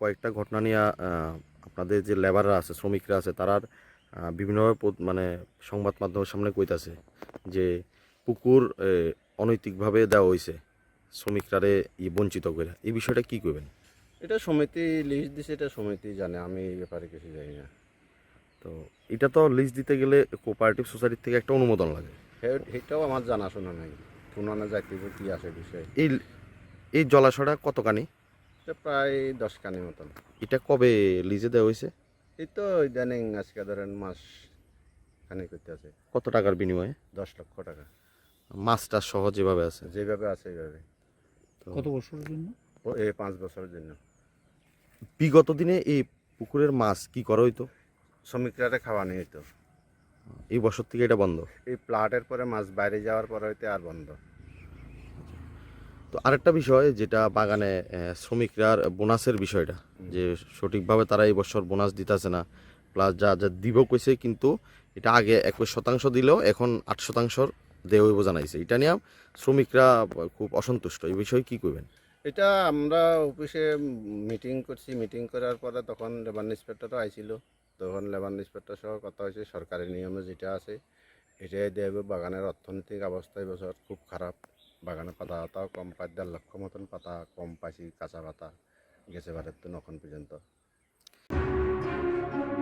কয়েকটা ঘটনা নিয়ে আপনাদের যে লেবাররা আছে শ্রমিকরা আছে তারা বিভিন্নভাবে মানে সংবাদ মাধ্যমের সামনে কইতাছে যে পুকুর অনৈতিকভাবে দেওয়া হয়েছে শ্রমিকরারে ই বঞ্চিত করে এই বিষয়টা কি করবেন এটা সমিতি লিস্ট দিছে এটা সমিতি জানে। আমি এই ব্যাপারে কিছু জানি না। তো এটা তো লিস্ট দিতে গেলে কোঅপারেটিভ সোসাইটির থেকে একটা অনুমোদন লাগে। সেটাও আমার জানাশোনা নাই। পুনরানা যাইতে কি আছে বিষয় এই এই জলাশয়টা কতখানি? প্রায় দশ কানি মতন। এটা কবে লিজে দেওয়া হয়েছে? এই তো ইদানিং আজকে ধরেন মাস খানি করতে আছে কত টাকার বিনিময়ে? দশ লক্ষ টাকা। মাছটা সহ যেভাবে আছে। যেভাবে আছে এইভাবে কত বছরের জন্য? এই পাঁচ বছরের জন্য। বিগত দিনে এই পুকুরের মাছ কি করা হইতো? শ্রমিকরা খাওয়া নিয়ে তো এই বছর থেকে এটা বন্ধ? এই প্লাটের পরে মাছ বাইরে যাওয়ার পরে হইতে আর বন্ধ। তো আরেকটা বিষয় যেটা বাগানে শ্রমিকরা বোনাসের বিষয়টা, যে সঠিকভাবে তারা এই বছর বোনাস দিতেছে না প্লাস যা যা দিব কইছে কিন্তু এটা আগে একুশ শতাংশ দিলেও এখন আট শতাংশর দেহ হইব জানাইছে। এটা নিয়ে শ্রমিকরা খুব অসন্তুষ্ট। এই বিষয়ে কি করবেন এটা আমরা অফিসে মিটিং করছি। মিটিং করার পরে তখন লেবার ইন্সপেক্টরও আইছিল। তখন লেবার ইন্সপেক্টর সহ কথা হয়েছে। সরকারি নিয়মে যেটা আছে, এটাই দেবে বাগানের অর্থনৈতিক অবস্থা এবছর খুব খারাপ। বাগানে পাতা পাতাও কম পাই দেড় লক্ষ মতন পাতা কম পাইছি কাঁচা পাতা, গেছে বারের তো এখন পর্যন্ত।